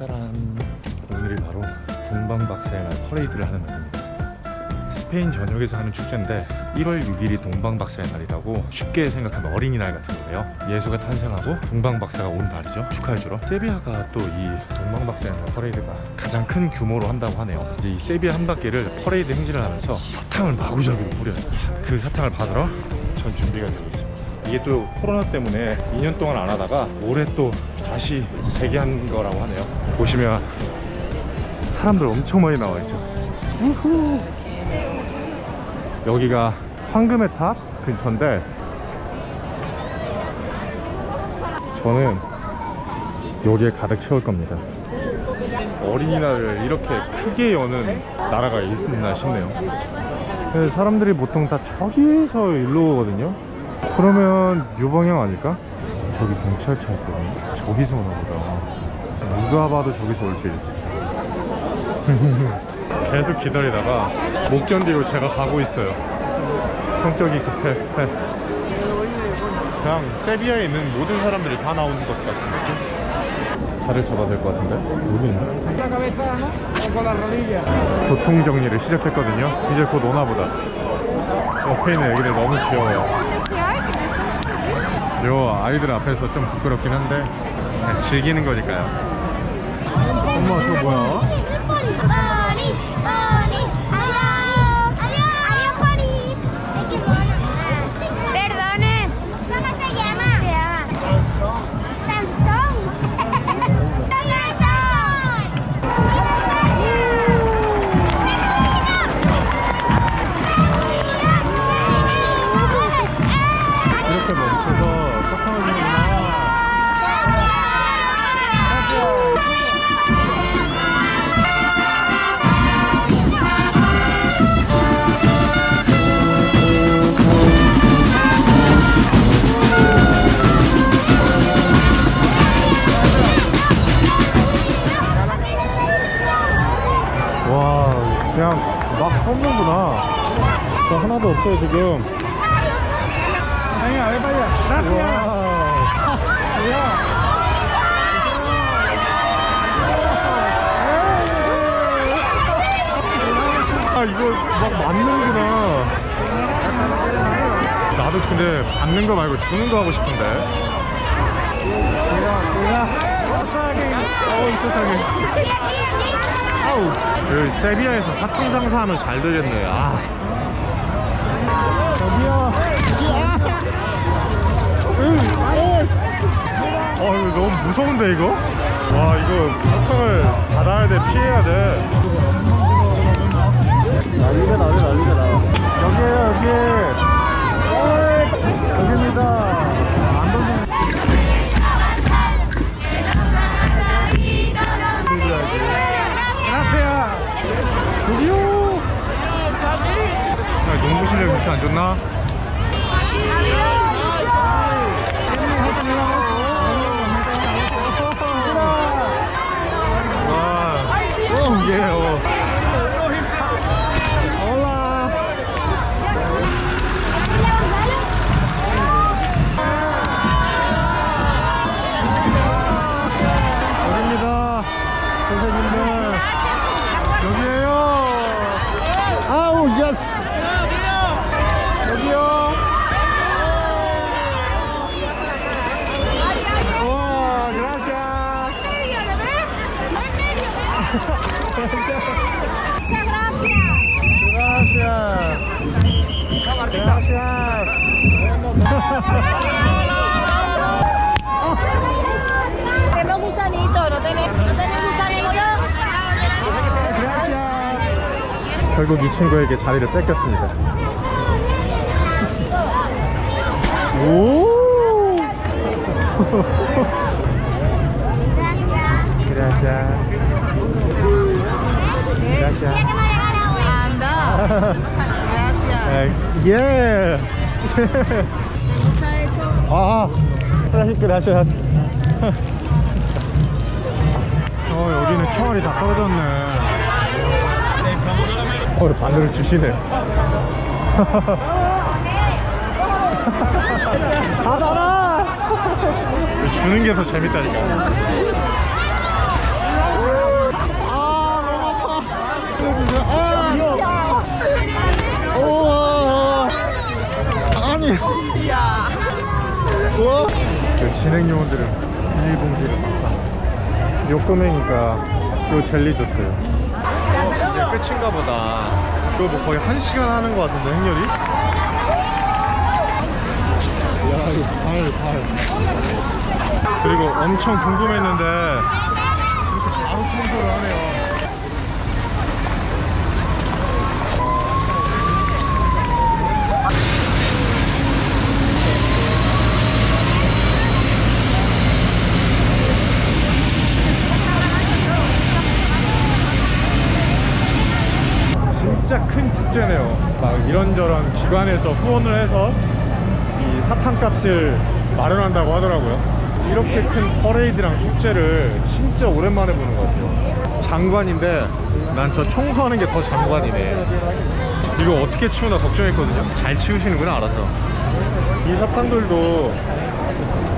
짜란 오늘이 바로 동방박사의 날 퍼레이드를 하는 날입니다. 스페인 전역에서 하는 축제인데 1월 6일이 동방박사의 날이라고 쉽게 생각하면 어린이날 같은 거예요. 예수가 탄생하고 동방박사가 온 날이죠. 축하해주러. 세비야가 또 이 동방박사의 날 퍼레이드가 가장 큰 규모로 한다고 하네요. 이제 이 세비야 한 바퀴를 퍼레이드 행진을 하면서 사탕을 마구잡이로 뿌려요. 그 사탕을 받으러 전 준비가 있습니다 이게 또 코로나 때문에 2년 동안 안 하다가 올해 또 다시 재개한 거라고 하네요. 보시면 사람들 엄청 많이 나와 있죠. 우후. 여기가 황금의 탑 근처인데 저는 여기에 가득 채울 겁니다. 어린이날을 이렇게 크게 여는 나라가 있나 싶네요. 사람들이 보통 다 저기서 일로 오거든요 그러면 요 방향 아닐까? 저기 경찰차 있거든요 저기서 오나 보다 누가 봐도 저기서 올 길이지 계속 기다리다가 못 견디고 제가 가고 있어요. 성격이 급해. 네. 그냥 세비야에 있는 모든 사람들이 다 나오는 것 같은 느낌? 자리를 잡아야 될 것 같은데? 여기 있나? La cabeza, ¿no? O con la rodilla. 교통 정리를 시작했거든요. 이제 곧 오나 보다. 옆에 있는 애기들 너무 귀여워요. 요 아이들 앞에서 좀 부끄럽긴 한데 그냥 즐기는 거니까요. 엄마 저 뭐야? 저 하나도 없어요, 지금. Para allá. Gracias. 와. 아 이거 막 맞는구나 나도 근데 받는 거 말고 주는 거 하고 싶은데 세상에 어이 세상에 아우 그 세비야에서 사탕 장사하면 잘 되겠네 아 어 이거 너무 무서운데 이거? 와 이거 사탕을 받아야 돼 피해야 돼 난리가 나네 Tenemos gusanito, ¿no tenés, ¿no tenés gusanito? 결국 이 친구에게 자리를 뺏겼습니다. 오! Gracias. Anda. 예. 아, gracias, gracias. 어, 여기는 총알이 다 떨어졌네. 어, 반대로 주시네. 받아라! 주는 게 더 재밌다니까. 우와. 그 진행 요원들은 비닐 봉지를 막다. 요금이니까 요 젤리 줬어요. 이제 끝인가 보다. 이거 뭐 거의 1시간 하는 것 같은데 행렬이? 야 이거 발 발. 그리고 엄청 궁금했는데 이렇게 바로 청소를 하네요. 진짜 큰 축제네요. 막 이런저런 기관에서 후원을 해서 이 사탕값을 마련한다고 하더라고요. 이렇게 큰 퍼레이드랑 축제를 진짜 오랜만에 보는 것 같아요. 장관인데 난 저 청소하는 게 더 장관이네. 이거 어떻게 치우나 걱정했거든요. 잘 치우시는구나 알아서. 이 사탕들도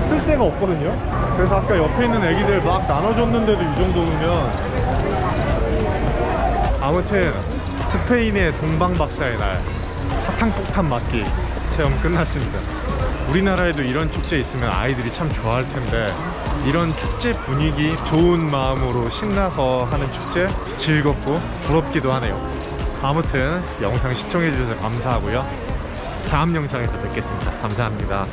쓸 데가 없거든요. 그래서 아까 옆에 있는 애기들 막 나눠줬는데도 이 정도면 아무튼 스페인의 동방박사의 날 사탕폭탄 맞기 체험 끝났습니다. 우리나라에도 이런 축제 있으면 아이들이 참 좋아할 텐데 이런 축제 분위기 좋은 마음으로 신나서 하는 축제 즐겁고 부럽기도 하네요. 아무튼 영상 시청해주셔서 감사하고요. 다음 영상에서 뵙겠습니다. 감사합니다.